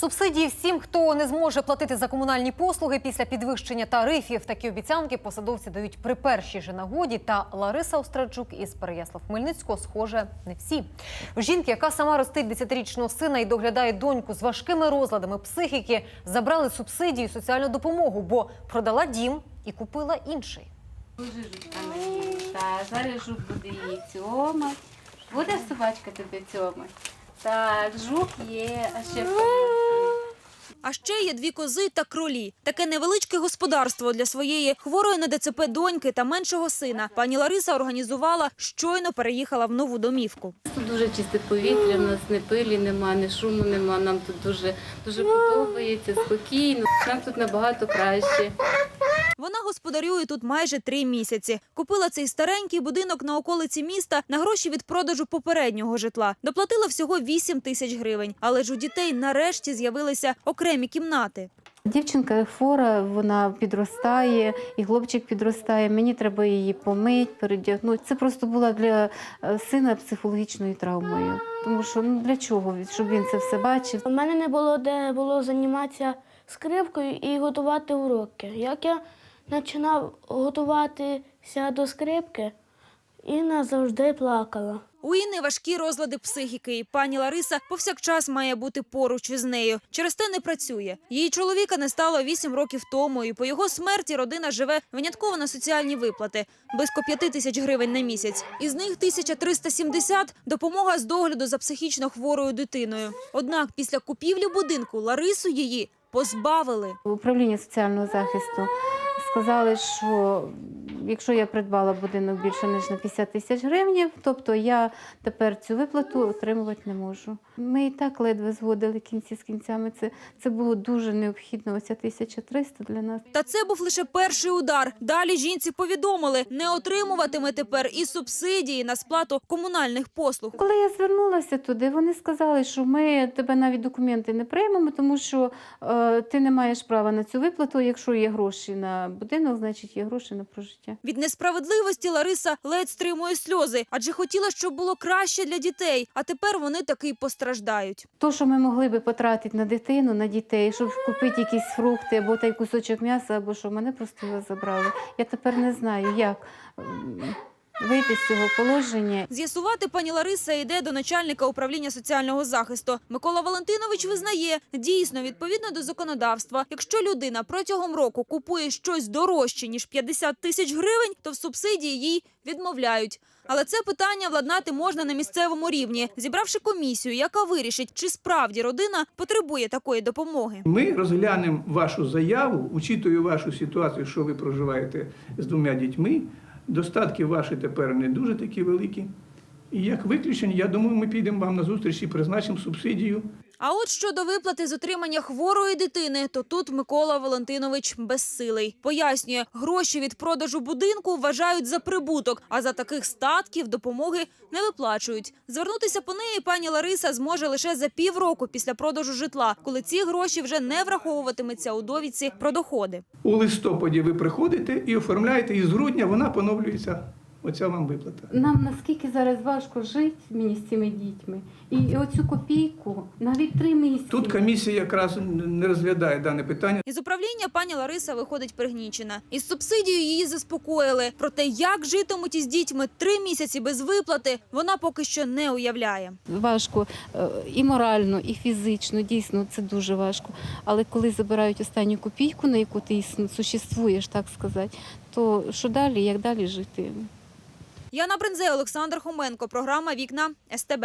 Субсидії всім, хто не зможе платити за комунальні послуги після підвищення тарифів. Такі обіцянки посадовці дають при першій же нагоді. Та Лариса Остраджук із Переяслав Хмельницького, схоже, не всі. Жінки, яка сама ростить 10-річного сина і доглядає доньку з важкими розладами психіки, забрали субсидію і соціальну допомогу, бо продала дім і купила інший. Зараз жук буде її цьомать. Буде собачка тебе цьомать? Так, жук є, а ще А ще є дві кози та кролі. Таке невеличке господарство для своєї хворої на ДЦП доньки та меншого сина. Пані Лариса організувала, щойно переїхала в нову домівку. тут дуже чисте повітря, в нас не пилі нема, не шуму нема. Нам тут дуже, дуже подобається, спокійно. Нам тут набагато краще. Вона господарює тут майже три місяці. Купила цей старенький будинок на околиці міста на гроші від продажу попереднього житла. Доплатила всього 8 тисяч гривень. Але ж у дітей нарешті з'явилися окремі кімнати. Дівчинка хвора, вона підростає, і хлопчик підростає. Мені треба її помити, передягнути. Це просто була для е, сина психологічною травмою. Тому що ну для чого? Щоб він це все бачив. У мене не було де було займатися скрипкою і готувати уроки. Як я починав готуватися до скрипки, Інна завжди плакала. У Інни важкі розлади психіки, і пані Лариса повсякчас має бути поруч із нею. Через те не працює. Її чоловіка не стало вісім років тому, і по його смерті родина живе винятково на соціальні виплати – близько п'яти тисяч гривень на місяць. Із них 1370 – допомога з догляду за психічно хворою дитиною. Однак після купівлі будинку Ларису її позбавили. Управління соціального захисту сказали, що якщо я придбала будинок більше ніж на 50 тисяч гривень, тобто я тепер цю виплату отримувати не можу. Ми і так ледве зводили кінці з кінцями. Це, це було дуже необхідно. Оця 1300 для нас. Та це був лише перший удар. Далі жінці повідомили, не отримуватиме тепер і субсидії на сплату комунальних послуг. Коли я звернулася туди, вони сказали, що ми тебе навіть документи не приймемо, тому що е, ти не маєш права на цю виплату. Якщо є гроші на будинок, значить є гроші на прожиття. Від несправедливості Лариса ледь стримує сльози, адже хотіла, щоб було краще для дітей. А тепер вони таки й постраждають. То, що ми могли би потратити на дитину, на дітей, щоб купити якісь фрукти або той кусочок м'яса, або що мене просто його забрали. Я тепер не знаю, як м, вийти з цього положення. З'ясувати пані Лариса йде до начальника управління соціального захисту. Микола Валентинович визнає, дійсно, відповідно до законодавства, якщо людина протягом року купує щось дорожче ніж 50 тисяч гривень, то в субсидії їй відмовляють. Але це питання владнати можна на місцевому рівні, зібравши комісію, яка вирішить, чи справді родина потребує такої допомоги. Ми розглянемо вашу заяву, учитую вашу ситуацію, що ви проживаєте з двома дітьми. Достатки ваші тепер не дуже такі великі. І як виключення, я думаю, ми підемо вам на зустріч і призначимо субсидію. А от щодо виплати з отримання хворої дитини, то тут Микола Валентинович безсилий. Пояснює, гроші від продажу будинку вважають за прибуток, а за таких статків допомоги не виплачують. Звернутися по неї пані Лариса зможе лише за півроку після продажу житла, коли ці гроші вже не враховуватиметься у довідці про доходи. У листопаді ви приходите і оформляєте, і з грудня вона поновлюється. Оця вам виплата. Нам наскільки зараз важко жити мені з цими дітьми. І, оцю копійку навіть три місяці. Тут комісія якраз не розглядає дане питання. Із управління пані Лариса виходить пригнічена. Із субсидією її заспокоїли. Проте, як житимуть із дітьми три місяці без виплати, вона поки що не уявляє. важко е, і морально, і фізично. Дійсно, це дуже важко. Але коли забирають останню копійку, на яку ти існу- существуєш, так сказати, то що далі, як далі жити? Яна Бринзе, Олександр Хоменко. Програма Вікна СТБ.